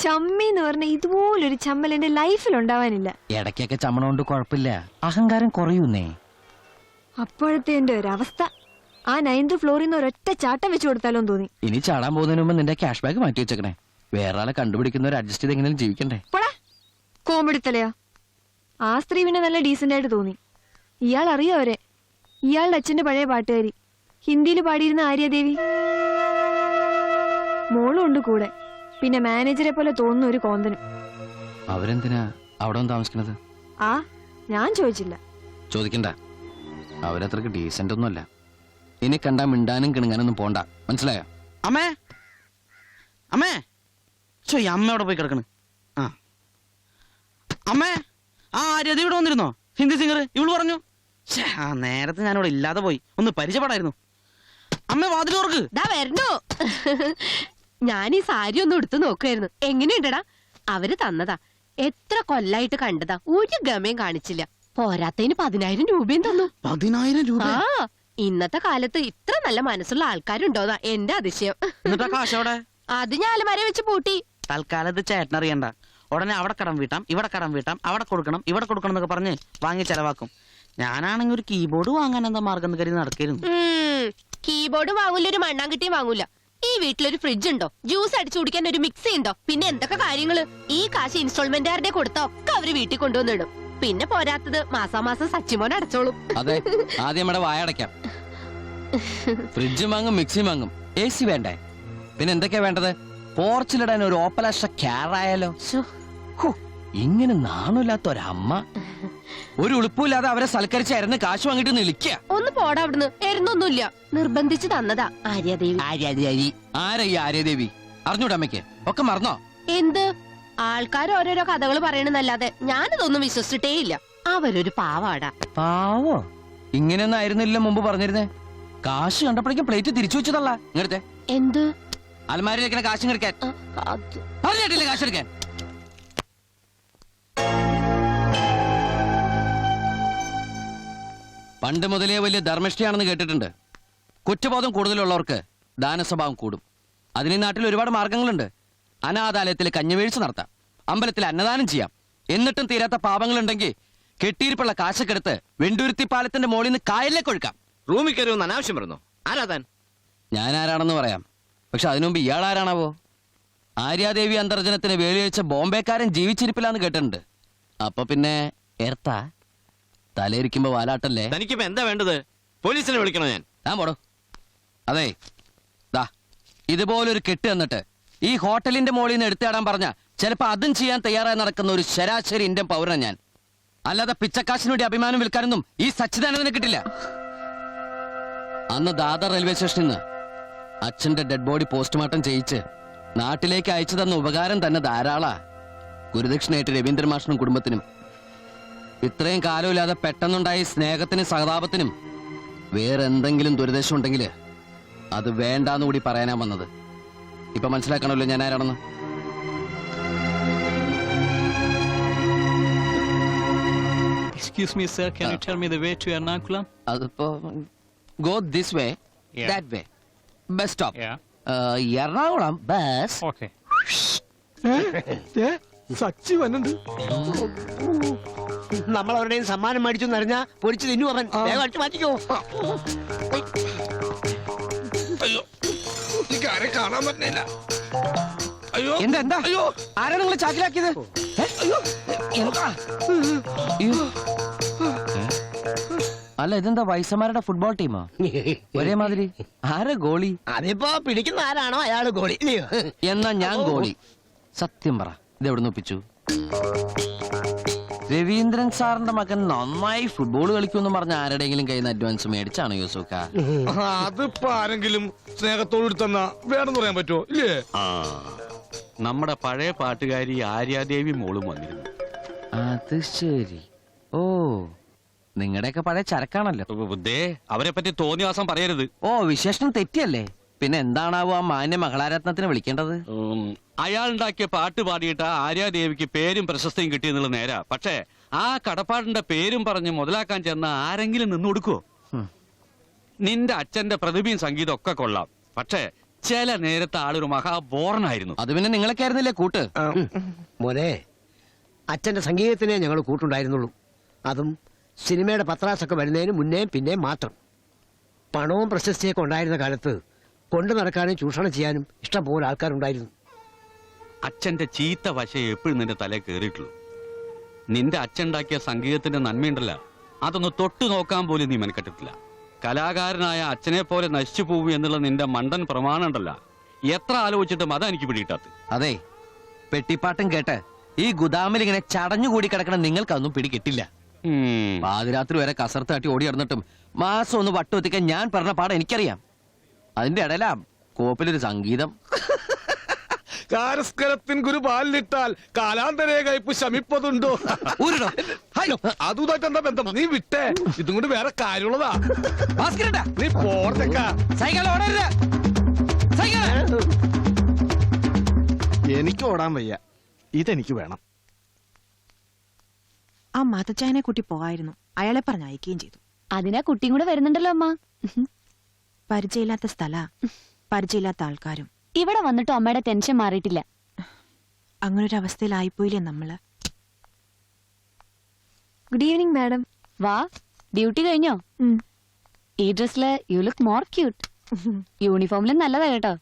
ചമ്മി എന്ന് പറഞ്ഞ ഇതുപോലൊരു ചമ്മൽ എന്റെ ലൈഫിൽ ഉണ്ടാവാനില്ല. ഇടയ്ക്കൊക്കെ ചമ്മണോണ്ട് കുഴപ്പമില്ല. അഹങ്കാരം കുറയൂന്നേ. അപ്പോഴത്തെ എന്റെ ഒരവസ്ഥ. ആ നയൻത് ഫ്ലോറിൽ നിന്ന് ഒരൊറ്റ ചാട്ടം വെച്ചു കൊടുത്താലോ തോന്നി. ഇനി ചാടാൻ പോകുന്നതിന് മുമ്പ് നിന്റെ ക്യാഷ് ബാഗ് മാറ്റി വെച്ചേക്കണേ. വേറെ ആളെ കണ്ടുപിടിക്കുന്നവർ അഡ്ജസ്റ്റ് ചെയ്ത് എങ്ങനെയും ജീവിക്കണ്ടേ? പോടാ. കോമഡി തലയാ. ആ സ്ത്രീ പിന്നെ നല്ല ഡീസന്റ് ആയിട്ട് തോന്നി. ഇയാൾ അറിയോ അവരെ? ഇയാളുടെ അച്ഛന്റെ പഴയ പാട്ടുകാരി. ഹിന്ദിയിൽ പാടിയിരുന്ന ആര്യദേവി. മോളും ഉണ്ട് കൂടെ. പിന്നെ മാനേജറെ പോലെ തോന്നുന്ന ഒരു കോന്തനും. അവരെന്തിനാ അവിടെ താമസിക്കുന്നത്? ആ ഞാൻ ചോദിച്ചില്ല. ചോദിക്കണ്ട. അവരത്രക്ക് ഡീസന്റ് ഒന്നുമല്ല. ഇനി കണ്ടാ മിണ്ടാനും കിണുങ്ങാനൊന്നും പോണ്ട. മനസ്സിലായോ? അമ്മേ! അമ്മേ! ചോ ഈ അമ്മ അവിടെ പോയി കിടക്കണ്? ആ. അമ്മേ! ആ രതി ഇവിടെ വന്നിരുന്നോ? ഹിന്ദി സിംഗർ ഇവൾ പറഞ്ഞു. ഛേ, ആ നേരത്തെ ഞാനിവിടെ ഇല്ലാതെ പോയി. ഒന്ന് പരിചയപ്പെടായിരുന്നു. അമ്മ വാതിൽ തുറക്ക്. ഞാൻ ഈ സാരി ഒന്ന് എടുത്തു നോക്കുമായിരുന്നു എങ്ങനെയുണ്ടടാ? അവർ തന്നതാ. എത്ര കൊല്ലായിട്ട് കണ്ടതാ. ഒരു ഗമയും കാണിച്ചില്ല. പോരാത്തതിന് പതിനായിരം രൂപയും തന്നു. പതിനായിരം രൂപ? ആ ഇന്നത്തെ കാലത്ത് ഇത്ര നല്ല മനസ്സുള്ള ആൾക്കാരുണ്ടോന്നാ എന്റെ അതിശയം. എന്നിട്ടാ അത് ഞാൻ അലമാര വെച്ച് പൂട്ടി. തൽക്കാലത്ത് ചേട്ടനറിയണ്ട ഉടനെ അവിടെ കടം വീട്ടാം ഇവിടെ കടം വീട്ടാം അവിടെ കൊടുക്കണം ഇവിടെ കൊടുക്കണം എന്നൊക്കെ പറഞ്ഞ് വാങ്ങി ചെലവാക്കും. ഞാനാണെങ്കിൽ ഒരു കീബോർഡ് വാങ്ങാൻ എന്താ മാർഗം എന്ന് കരുതി നടക്കരുത് കീബോർഡ് വാങ്ങൂല ഒരു മണ്ണാങ്കട്ടിയും വാങ്ങൂല. ഈ വീട്ടിലൊരു ഫ്രിഡ്ജ് ഉണ്ടോ ജ്യൂസ് അടിച്ചു കുടിക്കാൻ ഒരു മിക്സി ഉണ്ടോ പിന്നെ എന്തൊക്കെ കാര്യങ്ങൾ? ഈ കാശ് ഇൻസ്റ്റാൾമെന്റുകാരുടെ കൊടുത്താ? ഒക്കെ അവർ വീട്ടിൽ കൊണ്ടുവന്നിടും. പിന്നെ പോരാത്തത് മാസാമാസം സച്ചിമോൻ അടച്ചോളും. അതെ ആദ്യം നമ്മുടെ വായ അടയ്ക്കാം. ഫ്രിഡ്ജ് വാങ്ങും മിക്സി വാങ്ങും എ സി വേണ്ടേ? പിന്നെ എന്തൊക്കെയാ വേണ്ടത്? പോർച്ചിലിടാൻ ഒരു ഓപ്പലാഷ ക്യാറായാലോ? ഇങ്ങനെ നാണില്ലാത്ത ഒരമ്മ. ഒരു ഉളുപ്പില്ലാതെ അവരെ സൽക്കരിച്ച് അരന്ന് കാശ് വാങ്ങിട്ട് നിൽക്കുക. ഒന്ന് പോടാ അവിടുന്ന്. എരുന്നൊന്നുമില്ല. നിർബന്ധിച്ച് തന്നതാ ആര്യാദേവി. ആരാ ഈ ആര്യാദേവി? അറിഞ്ഞൂടെ അമ്മയ്ക്ക്? ഒക്കെ മറന്നോ? എന്ത്? ആൾക്കാർ ഓരോരോ കഥകൾ പറയണെന്നല്ലാതെ ഞാനിതൊന്നും വിശ്വസിച്ചിട്ടേ ഇല്ല. അവരൊരു പാവാടാ. പാവോ? ഇങ്ങനെയൊന്നും ആയിരുന്നില്ല മുമ്പ് പറഞ്ഞിരുന്നേ. കാശ് കണ്ടപ്പോഴേക്കും പ്ലേറ്റ് തിരിച്ചു വെച്ചതല്ല. ഇങ്ങനത്തെ എന്ത്? അലമാരിയിലേക്കിനെ കാശ് എടുക്കാൻ. പറഞ്ഞിട്ടില്ലേ കാശ് എടുക്കാൻ? പണ്ട് മുതലേ വലിയ ധർമ്മിഷ്ഠയാണെന്ന് കേട്ടിട്ടുണ്ട്. കുറ്റബോധം കൂടുതലുള്ളവർക്ക് ദാനസ്വഭാവം കൂടും. അതിന് നാട്ടിൽ ഒരുപാട് മാർഗങ്ങളുണ്ട്. അനാഥാലയത്തിൽ കഞ്ഞിവീഴ്ച നടത്താം. അമ്പലത്തിൽ അന്നദാനം ചെയ്യാം. എന്നിട്ടും തീരാത്ത പാപങ്ങളുണ്ടെങ്കിൽ കെട്ടിയിരിപ്പുള്ള കാശക്കെടുത്ത് വെണ്ടൂരുത്തി പാലത്തിന്റെ മുകളിൽ നിന്ന് കായലിലേക്ക് ഒഴുക്കാം. റൂമിൽ കയറുമെന്ന് അനാവശ്യം പറഞ്ഞു? ആരാധാൻ ഞാൻ ആരാണെന്ന് പറയാം. പക്ഷെ അതിനുമുമ്പ് ഇയാൾ ആരാണാവോ? ആര്യാദേവി അന്തർജനത്തിന് വേലിയഴിച്ച ബോംബേക്കാരൻ ജീവിച്ചിരിപ്പില്ലാന്ന് കേട്ടിട്ടുണ്ട്. അപ്പൊ പിന്നെ എർത്താ? തലയിരിക്കുമ്പോ വാലാട്ടല്ലേ? തനിക്കിപ്പോ എന്താ വേണ്ടത്? പോലീസിനെ വിളിക്കണോ ഞാൻ? ഞാൻ പോടോ അതെ. ദാ ഇതുപോലൊരു കെട്ട് എന്നിട്ട് ഈ ഹോട്ടലിന്റെ മോളിൽ നിന്ന് എടുത്തിടാൻ പറഞ്ഞ ചിലപ്പോ അതും ചെയ്യാൻ തയ്യാറായി നടക്കുന്ന ഒരു ശരാശരി ഇന്ത്യൻ പൗരൻ ഞാൻ. അല്ലാതെ പിച്ചക്കാശിന് വേണ്ടി അഭിമാനം വിൽക്കാനൊന്നും ഈ സച്ചിദാനന്ദന് കിട്ടില്ല. അന്ന് ദാദർ റെയിൽവേ സ്റ്റേഷനിൽ നിന്ന് അച്ഛന്റെ ഡെഡ് ബോഡി പോസ്റ്റ്മോർട്ടം ചെയ്യിച്ച് നാട്ടിലേക്ക് അയച്ചു തന്ന ഉപകാരം തന്നെ ധാരാളാ. ഗുരുദക്ഷിണയായിട്ട് രവീന്ദ്ര മാഷിനും കുടുംബത്തിനും ഇത്രയും കാലമില്ലാതെ പെട്ടെന്നുണ്ടായ സ്നേഹത്തിനും സഹതാപത്തിനും വേറെ എന്തെങ്കിലും ദുരിദേശം ഉണ്ടെങ്കിൽ അത് വേണ്ടാന്ന് കൂടി പറയാനാ വന്നത് ഇപ്പൊ മനസ്സിലാക്കണമല്ലോ ഞാൻ ആരാണെന്ന് Excuse me, sir. Can you tell me the way to Ernakulam? അതിപ്പോ go this way Yeah. That way bus stop Yeah. Ernakulam bus Okay. Sachi വന്നുണ്ട് നമ്മൾ അവരുടെയും സമ്മാനം മേടിച്ചു എന്നറിഞ്ഞ പൊരിച്ചു തിന്നു അവൻ. വേഗം അടിച്ചു മാറ്റിക്കോ. അയ്യോ എനിക്ക് ആരെ കാണാൻ പറ്റുന്നില്ല. അയ്യോ എന്താ എന്താ? അയ്യോ. ആരാ നിങ്ങൾ ചാക്കിലാക്കിയത്? അയ്യോ. എന്താ? അല്ല ഇതെന്താ വയസ്സന്മാരുടെ ഫുട്ബോൾ ടീമാ? ഒരേ മാതിരി. ആരാ ഗോളി? അതിപ്പോ പിടിക്കുന്ന ആരാണോ? അയാൾ ഗോളി. എന്നാ ഞാൻ ഗോളി. സത്യം പറ. ഇത് എവിടെ ഒപ്പിച്ചു? രവീന്ദ്രൻ സാറിന്റെ മകൻ നന്നായി ഫുട്ബോൾ കളിക്കുമെന്ന് പറഞ്ഞ ആരുടെയെങ്കിലും കയ്യിൽ നിന്ന് അഡ്വാൻസ് മേടിച്ചാണോ യൂസുക്ക? അതിപ്പോ ആരെങ്കിലും സ്നേഹത്തോട് തന്ന വേണമെന്ന് പറയാൻ പറ്റുമോ ഇല്ലേ? നമ്മുടെ പഴയ പാട്ടുകാരി ആര്യാദേവി മോളും വന്നിരുന്നു. അത് ശരി. ഓ നിങ്ങളുടെയൊക്കെ പഴയ ചരക്കാണല്ലോ. അവരെ പറ്റി തോന്നിയ പറയരുത്. ഓ വിശേഷണം തെറ്റിയല്ലേ? പിന്നെ എന്താണാവോ ആ മാന്യ മഹളാരത്നത്തിന് വിളിക്കേണ്ടത്? അയാളുണ്ടാക്കിയ പാട്ട് പാടിയിട്ട് ആര്യാദേവിക്ക് പേരും പ്രശസ്തിയും കിട്ടിയെന്നുള്ള നേരാ. പക്ഷേ ആ കടപ്പാടിന്റെ പേരും പറഞ്ഞ് മുതലാക്കാൻ ചെന്ന ആരെങ്കിലും നിന്ന് കൊടുക്കുവോ? നിന്റെ അച്ഛന്റെ പ്രതിഭയും സംഗീതം ഒക്കെ കൊള്ളാം. പക്ഷേ ചില നേരത്തെ ആളൊരു മഹാബോറനായിരുന്നു. അത് പിന്നെ നിങ്ങളൊക്കെ ആയിരുന്നില്ലേ കൂട്ട്? മോനെ അച്ഛന്റെ സംഗീതത്തിനെ ഞങ്ങൾ കൂട്ടുണ്ടായിരുന്നുള്ളൂ. അതും സിനിമയുടെ പത്രാസൊക്കെ വരുന്നതിന് മുന്നേ പിന്നെ മാത്രം. പണവും പ്രശസ്തിയൊക്കെ ഉണ്ടായിരുന്ന കാലത്ത് കൊണ്ടു നടക്കാനും ചൂഷണം ചെയ്യാനും ഇഷ്ടം പോലെ ആൾക്കാരുണ്ടായിരുന്നു. അച്ഛന്റെ ചീത്ത വശ എപ്പോഴും നിന്റെ തല കയറിയിട്ടുള്ളൂ നിന്റെ അച്ഛൻ ഉണ്ടാക്കിയ സംഗീതത്തിന്റെ നന്മയുണ്ടല്ല അതൊന്ന് തൊട്ടു നോക്കാൻ പോലും നീ മെനക്കെട്ടിട്ടില്ല. കലാകാരനായ അച്ഛനെ പോലെ നശിച്ചു പോകും എന്നുള്ള നിന്റെ മണ്ടൻ പ്രമാണം ഉണ്ടല്ല എത്ര ആലോചിച്ചിട്ടും അതാ എനിക്ക് പിടിയിട്ടാത്ത അതെ പെട്ടിപ്പാട്ടും കേട്ട് ഈ ഗുദാമിൽ ഇങ്ങനെ ചടഞ്ഞുകൂടി കിടക്കണ നിങ്ങൾക്കൊന്നും പിടികിട്ടില്ല. പാതിരാത്രി വരെ കസർത്ത് തട്ടി ഓടി നടന്നിട്ടും മാസം ഒന്ന് വട്ടുവെത്തിക്കാൻ ഞാൻ പറഞ്ഞ പാടം എനിക്കറിയാം. അതിന്റെ ഇടയിലാ കോപ്പിലൊരു സംഗീതം. കാരസ്കരത്തിൻ ഗുരു പാലിലിട്ടാൽ കാലാന്തരേ കയ്പ് ശമിപ്പതുണ്ടോ? അതുതായിട്ട് എന്താ ബന്ധം? നീ വിട്ടേ. ഇതും കൊണ്ട് വേറെ കാര്യമുള്ളതാ. നീ പോർത്തക്ക സൈക്കിൾ ഓടരുത്. സൈക്കിൾ. എനിക്ക് ഓടാൻ വയ്യ. ഇതെനിക്ക് വേണം. ആ മാത്തച്ചായനെ കുട്ടി പോകായിരുന്നു. അയാളെ പറഞ്ഞയക്കുകയും ചെയ്തു. അതിനാ കുട്ടിയും കൂടെ വരുന്നുണ്ടല്ലോ അമ്മ. പരിചയമില്ലാത്ത സ്ഥല. പരിചയമില്ലാത്ത ആൾക്കാരും. ഇവിടെ വന്നിട്ട് അമ്മയുടെ ടെൻഷൻ മാറിയിട്ടില്ല. അങ്ങനൊരു അവസ്ഥയിലായിപ്പോയില്ലേ നമ്മൾ? ഗുഡ് ഈവനിങ് മാഡം വാ ഡ്യൂട്ടി കഴിഞ്ഞോ? ഈ ഡ്രസ്സിൽ യു ലുക്ക് മോർ ക്യൂട്ട് യൂണിഫോമിലും നല്ലതാ കേട്ടോ.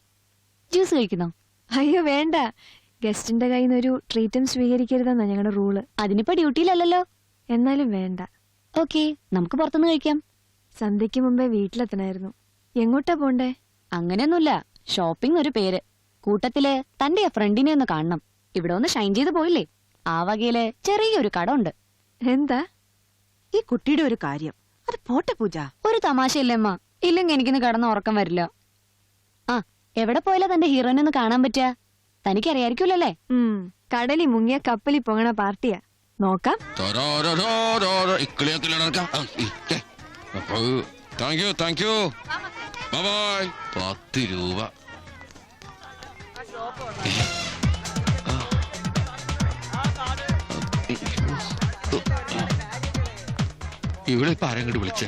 ജ്യൂസ് കഴിക്കുന്നോ? അയ്യോ വേണ്ട. ഗസ്റ്റിന്റെ കയ്യിൽ നിന്ന് ഒരു ട്രീറ്റും സ്വീകരിക്കരുതെന്നാ ഞങ്ങളുടെ റൂൾ അതിനിപ്പോ ഡ്യൂട്ടിയിലല്ലല്ലോ എന്നാലും വേണ്ട. ഓക്കെ നമുക്ക് പുറത്തുനിന്ന് കഴിക്കാം. സന്ധ്യക്ക് മുമ്പേ വീട്ടിലെത്തണായിരുന്നു. എങ്ങോട്ടാ പോണ്ടേ? അങ്ങനെയൊന്നുമില്ല. ഷോപ്പിംഗ് ഒരു പേര്. കൂട്ടത്തിൽ തന്റെ ആ ഫ്രണ്ടിനെ ഒന്ന് കാണണം. ഇവിടെ ഒന്ന് ഷൈൻ ചെയ്ത് പോയില്ലേ? ആ വകയിൽ ചെറിയൊരു കട ഉണ്ട് എന്താ? ഈ കുട്ടിയുടെ ഒരു കാര്യം. അത് പോട്ടെ പൂജ. ഒരു തമാശയില്ലേ അമ്മ? ഇല്ലെങ്കിൽ എനിക്കിന്ന് കടന്ന് ഉറക്കം വരില്ല. ആ എവിടെ പോയാലാ തന്റെ ഹീറോയിനെ ഒന്ന് കാണാൻ പറ്റുക തനിക്കറിയായിരിക്കൂലല്ലേ? കടലി മുങ്ങിയ കപ്പലി പൊങ്ങണ പാർട്ടിയാ. നോക്കാം. Thank you thank you bye പത്ത് രൂപ. ഇവിടെ ഇപ്പൊ ആരെങ്ങോട്ട് വിളിച്ചേ?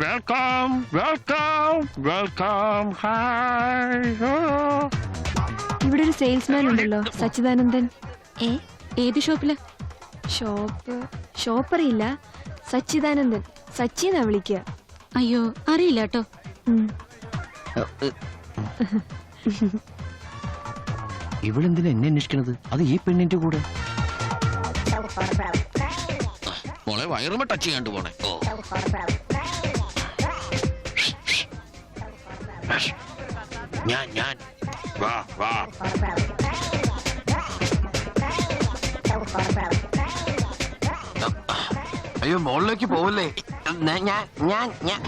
വെൽക്കം വെൽക്കം വെൽക്കം ഹായ് ഇവിടെ ഒരു സെയിൽസ്മാൻ ഉണ്ടല്ലോ സച്ചിദാനന്ദൻ. ഏ? ഏത് ഷോപ്പിൽ? ഷോപ്പ് ഷോപ്പ് അറിയില്ല സച്ചിദാനന്ദൻ. സച്ചിന്നാ വിളിക്ക. വിളിക്കുക അയ്യോ അറിയില്ല കേട്ടോ. ഇവളെന്തിനാ എന്നെ അന്വേഷിക്കണത്? അത് ഈ പെണ്ണിന്റെ കൂടെ. മോളെ വയറുമ ടച്ച് ചെയ്യാണ്ട് പോണേ. ഞാൻ ഞാൻ. വാ വാ. അയ്യോ മോളിലേക്ക് പോവല്ലേ? ഞാൻ ഞാൻ ഞാൻ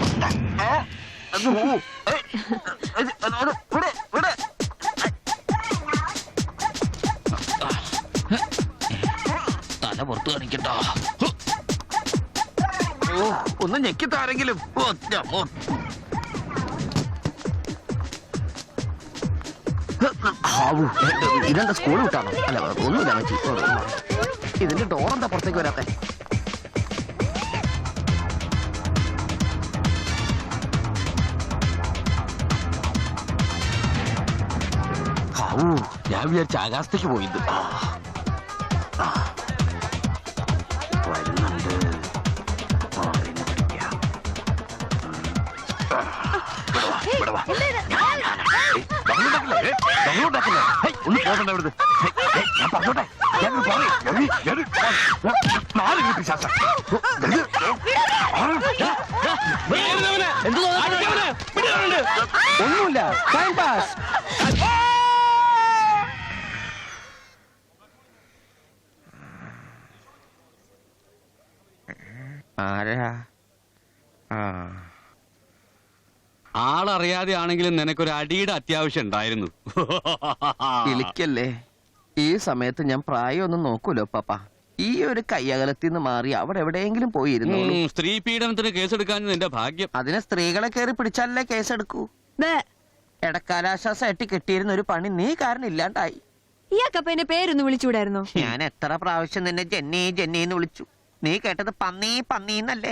തല പുറത്ത് കാണിക്കട്ടോ. ഓ ഒന്ന് ഞെക്കിത്താരെങ്കിലും ഇതെന്താ സ്കൂൾ വിട്ടാണോ? അല്ല ഒന്നുമില്ല മച്ചി ഇതിന്റെ ഡോർ എന്താ പുറത്തേക്ക് വരാത്തെ? ഞാൻ വിചാരിച്ച ആകാശത്തേക്ക് പോയത്. വരുന്നുണ്ട്. ഇവിടെ വാ, ഇവിടെ വാ. ഒന്നുമില്ല. ടൈം പാസ് ആരാ? ആ. ആളറിയാതെ ആണെങ്കിലും നിനക്കൊരു അടിയുടെ അത്യാവശ്യം ഉണ്ടായിരുന്നു. വിളിക്കല്ലേ? ഈ സമയത്ത് ഞാൻ പ്രായമൊന്നും നോക്കൂലോ പാപ്പ ഈ ഒരു കയ്യകലത്തിൽ നിന്ന് മാറി അവിടെ എവിടെയെങ്കിലും പോയിരുന്നു സ്ത്രീ പീഡനത്തിന് കേസെടുക്കാൻ നിന്റെ ഭാഗ്യം. അതിനെ സ്ത്രീകളെ കയറി പിടിച്ചാലേ കേസെടുക്കൂ? ഇടക്കാലാശ്വാസമായിട്ട് കിട്ടിയിരുന്ന ഒരു പണി നീ കാരണം ഇല്ലാണ്ടായി ഇയാൾക്കപ്പ എന്റെ പേരൊന്ന് വിളിച്ചുകൂടായിരുന്നോ? ഞാൻ എത്ര പ്രാവശ്യം നിന്നെ ജെന്നി ജെന്നി എന്ന് വിളിച്ചു. നീ കേട്ടത് പന്നി പന്നീന്നല്ലേ?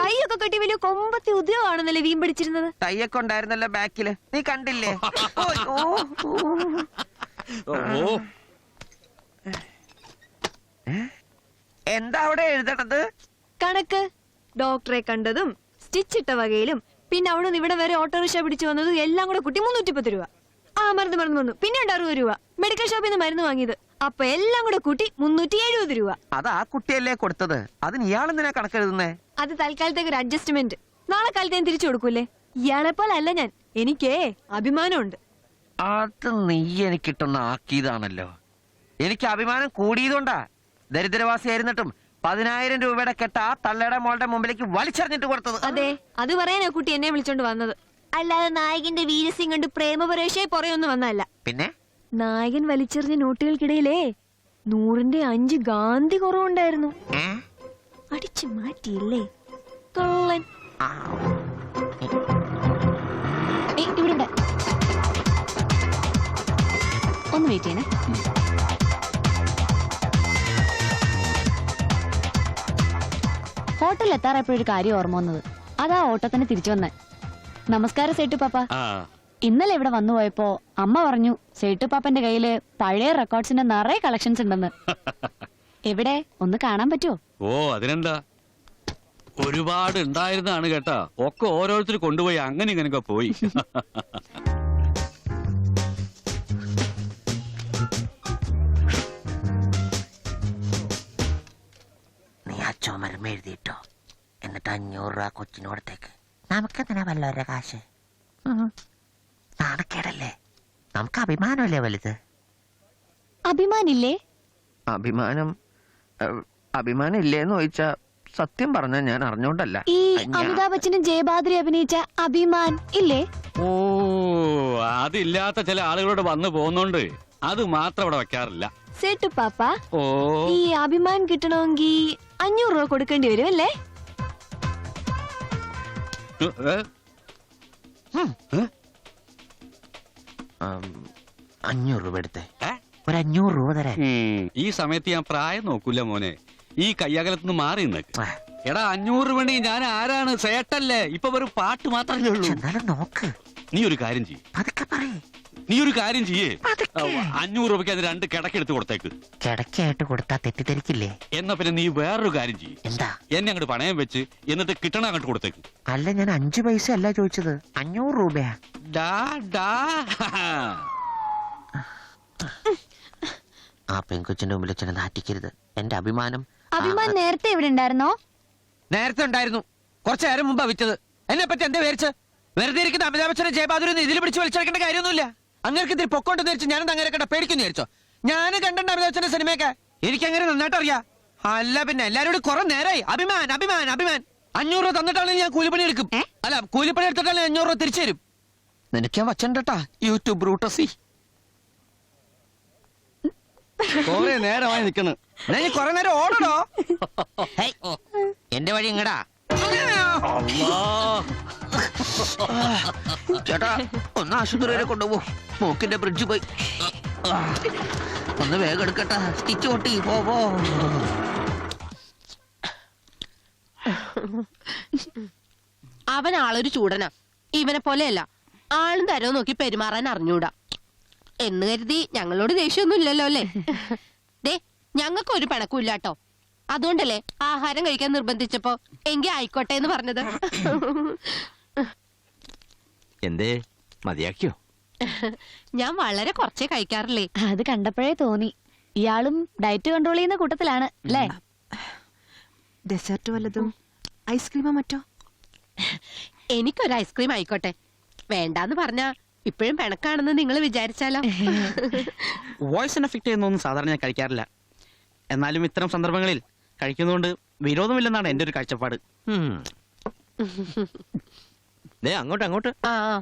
കൈയൊക്കെ കെട്ടി വലിയ കൊമ്പത്തി ഉദ്യോഗമാണെന്നല്ലേ വീൻ പിടിച്ചിരുന്നത്? തയ്യൊക്കെ ഉണ്ടായിരുന്നല്ലോ ബാക്കിൽ. നീ കണ്ടില്ലേ? എന്താ അവിടെ എഴുതണത്? കണക്ക്. ഡോക്ടറെ കണ്ടതും സ്റ്റിച്ച് ഇട്ട വകയിലും പിന്നെ അവിടെ നിന്ന് ഇവിടെ വരെ ഓട്ടോറിക്ഷ പിടിച്ചു വന്നതും എല്ലാം കൂടെ കുട്ടി മുന്നൂറ്റി പത്ത് രൂപ. ആ മരുന്ന് മരുന്ന് വന്നു പിന്നെ ഉണ്ട് അറുപത് രൂപ. മെഡിക്കൽ ഷോപ്പിൽ നിന്ന് മരുന്ന് വാങ്ങിയത്. അപ്പൊ എല്ലാം കൂടെ കൂട്ടി മുന്നൂറ്റി എഴുപത് രൂപ. അത് ആ കുട്ടിയല്ലേ കൊടുത്തത്. അതിന് ഇയാളെന്തിനാ കണക്കെഴുതുന്നേ? അത് തൽക്കാലത്തേക്ക് ഒരു അഡ്ജസ്റ്റ്മെന്റ് നാളെ കാലത്ത് ഞാൻ തിരിച്ചു കൊടുക്കൂലേ ഇയാളെ പോലെ അല്ല ഞാൻ. എനിക്കേ അഭിമാനമുണ്ട്. അത് നീ എനിക്ക് കിട്ടുന്ന ആക്കിയതാണല്ലോ. എനിക്ക് അഭിമാനം കൂടിയതുകൊണ്ടാ. ദരിദ്രവാസിയായിരുന്നിട്ടും പതിനായിരം രൂപയുടെ കെട്ട ആ തള്ളയുടെ മോളുടെ മുമ്പിലേക്ക് വലിച്ചെറിഞ്ഞിട്ട് കൊടുത്തത്. അതെ അത് പറയാനാ കുട്ടി എന്നെ വിളിച്ചോണ്ട് വന്നത്. അല്ലാതെ നായകന്റെ വീരസിംഗ് കണ്ട് പ്രേമപരേക്ഷയെ പുറയൊന്നും വന്നല്ല പിന്നെ? നായകൻ വലിച്ചെറിഞ്ഞ നോട്ടുകൾക്കിടയിലേ നൂറിന്റെ അഞ്ച് ഗാന്ധി കുറവുണ്ടായിരുന്നു? അടിച്ചു മാറ്റിയില്ലേ? കള്ളൻ. ഇവിടെ ഉണ്ട്. ഒന്ന് വെയിറ്റ് ചെയ്യണേ. ഹോട്ടലിൽ എത്താറായപ്പോഴൊരു കാര്യം ഓർമ്മ വന്നത്. അതാ ഓട്ടത്തിന് തിരിച്ചു വന്നേ. നമസ്കാരം സേട്ടു പാപ്പ. ആ. ഇന്നലെ ഇവിടെ വന്നു പോയപ്പോ അമ്മ പറഞ്ഞു സേട്ടുപാപ്പന്റെ കയ്യിൽ പഴയ റെക്കോർഡ്സിന്റെ നിറയെ കളക്ഷൻസ് ഉണ്ടെന്ന്. എവിടെ? ഒന്ന് കാണാൻ പറ്റുമോ ഓ അതിനെന്താ? ഒരുപാട് ഉണ്ടായിരുന്നാണ് കേട്ടാ. ഒക്കെ ഓരോരുത്തർ കൊണ്ടുപോയി അങ്ങനെ ഇങ്ങനെയൊക്കെ പോയി. നീ ആ ചുമരം എഴുതിയിട്ടോ? എന്നിട്ട് അഞ്ഞൂറ് രൂപ കൊച്ചിനോടത്തേക്ക്. നമുക്ക് എന്തിനാ വല്ലവരുടെ കാശ്? ഉം. നാണക്കേടല്ലേ? നമുക്ക് അഭിമാനമല്ലേ വലുത്? അഭിമാനില്ലേ? അഭിമാനം ഏഹ്, അഭിമാനം ഇല്ലേന്ന് ചോദിച്ചാ സത്യം പറഞ്ഞ ഞാൻ അറിഞ്ഞോണ്ടല്ല. ഈ അമിതാഭ് ബച്ചനും ജയബാദ്രി അഭിനയിച്ച അഭിമാൻ ഇല്ലേ? ഓ അതില്ലാത്ത ചില ആളുകളോട് വന്നു പോകുന്നോണ്ട്. അത് മാത്രം അവിടെ വെക്കാറില്ല. സേട്ടു പാപ്പ ഓ. ഈ അഭിമാൻ കിട്ടണമെങ്കിൽ അഞ്ഞൂറ് രൂപ കൊടുക്കേണ്ടി വരും അല്ലേ? ഏ? അഞ്ഞൂറ് രൂപ എടുത്തേ? ഒരു അഞ്ഞൂറ് രൂപ തരാൻ. ഈ സമയത്ത് ഞാൻ പ്രായം നോക്കൂല മോനെ. ഈ കയ്യകലത്ത് നിന്ന്. മാറി നിന്നേക്ക് എടാ അഞ്ഞൂറ് വേണ്ടി ഞാൻ ആരാണ്? സേട്ടല്ലേ. ഇപ്പൊ വെറും പാട്ട് മാത്രമേ ഉള്ളൂ. എന്നാലും നോക്ക്. നീ ഒരു കാര്യം ചെയ്യ്. പതുക്കെ പറയേ. നീ ഒരു കാര്യം ചെയ്യേ. അഞ്ഞൂറ് രൂപയ്ക്ക് അത് രണ്ട് കിടക്കെടുത്ത് കൊടുത്തേക്ക്. കിടക്കായിട്ട് കൊടുത്താ തെറ്റിദ്ധരിക്കില്ലേ? എന്നാ പിന്നെ നീ വേറൊരു കാര്യം ചെയ്യും. എന്താ? എന്നെ അങ്ങോട്ട് പണയം വെച്ച് എന്നിട്ട് കിട്ടണം അങ്ങോട്ട് കൊടുത്തേക്ക്. അല്ല ഞാൻ അഞ്ചു പൈസ അല്ല ചോദിച്ചത്. അഞ്ഞൂറ് രൂപയാ. ഡാ ഡാ. ആ പെൺകൊച്ചിന്റെ മുമ്പിൽ ചെന്ന് നാറ്റിക്കരുത്. എന്റെ അഭിമാനം. അഭിമാൻ നേരത്തെ ഇവിടെ ഉണ്ടായിരുന്നോ? നേരത്തെ ഉണ്ടായിരുന്നു. കുറച്ചു നേരം മുമ്പാ വിറ്റത്. എന്നെ പറ്റി എന്താ വിചാരിച്ച്? വെറുതെ ഇരിക്കുന്ന അമിതാഭ് ബച്ചനെ ജയബാദുരൊന്നും ഇതിൽ പിടിച്ച് വലിച്ചെടുക്കേണ്ട കാര്യമൊന്നുമില്ല. അങ്ങനെ ഇതിൽ പൊക്കോണ്ട് ധരിച്ച് ഞാനെന്താ അങ്ങനെ കണ്ട പേടിക്കുന്നു വിചാരിച്ചോ? ഞാൻ കണ്ടിട്ടുണ്ട് അമിതാഭ് ബച്ചന്റെ സിനിമയൊക്കെ എനിക്ക് അങ്ങനെ നന്നായിട്ട് അറിയാം അല്ല പിന്നെ എല്ലാരോടും കുറെ നേരായി. അഭിമാൻ അഭിമാൻ അഭിമാൻ. അഞ്ഞൂറ് രൂപ തന്നിട്ടാണെങ്കിൽ ഞാൻ കൂലിപ്പണി എടുക്കും. അല്ല കൂലിപ്പണി എടുത്തിട്ടാണെങ്കിൽ അഞ്ഞൂറ് രൂപ തിരിച്ചു തരും. നിനക്ക് ഞാൻ വച്ചണ്ടാ യൂട്യൂബ് ബ്രൂട്ടസി കൊറേ നേരമായി നിക്കണ്. നീ കൊറേ നേരം ഓടണോ? എന്റെ വഴി ഇങ്ങടാ. ചേട്ടാ ഒന്ന് ആശുപത്രി വരെ കൊണ്ടുപോ മോക്കിന്റെ ബ്രിഡ്ജ് പോയി. ഒന്ന് വേഗം എടുക്കട്ടെ. സ്റ്റിച്ച് പൊട്ടി പോ പോ. അവൻ ആളൊരു ചൂടനാ. ഇവനെ പോലെയല്ല. ആളും തരവ് നോക്കി പെരുമാറാൻ അറിഞ്ഞൂടാ. എന്ന് കരുതി ഞങ്ങളോട് ദേഷ്യമൊന്നും ഇല്ലല്ലോ അല്ലേ? ദേ ഞങ്ങൾക്ക് ഒരു പിണക്കുമില്ലാട്ടോ അതുകൊണ്ടല്ലേ ആഹാരം കഴിക്കാൻ നിർബന്ധിച്ചപ്പോ എങ്കി ആയിക്കോട്ടെ എന്ന് പറഞ്ഞത്. എന്തേ? മതിയാക്കിയോ? ഞാൻ വളരെ കുറച്ചേ കഴിക്കാറില്ലേ. അത് കണ്ടപ്പോഴേ തോന്നി. ഇയാളും ഡയറ്റ് കൺട്രോൾ ചെയ്യുന്ന കൂട്ടത്തിലാണ് അല്ലേ? ഡെസേർട്ട് വല്ലതും? ഐസ്ക്രീമോ മറ്റോ? എനിക്കൊരു ഐസ്ക്രീം ആയിക്കോട്ടെ. വേണ്ടാന്ന് പറഞ്ഞ ഇപ്പോഴും പിണക്കാണെന്ന് നിങ്ങൾ വിചാരിച്ചാലോ? വോയിസ് എഫക്ട് ചെയ്യുന്നൊന്നും സാധാരണ ഞാൻ കഴിക്കാറില്ല. എന്നാലും ഇത്തരം സന്ദർഭങ്ങളിൽ കഴിക്കുന്നതുകൊണ്ട് വിരോധമില്ലെന്നാണ് എന്റെ ഒരു കാഴ്ചപ്പാട്. ദേ അങ്ങോട്ട് അങ്ങോട്ട് ആ ആ.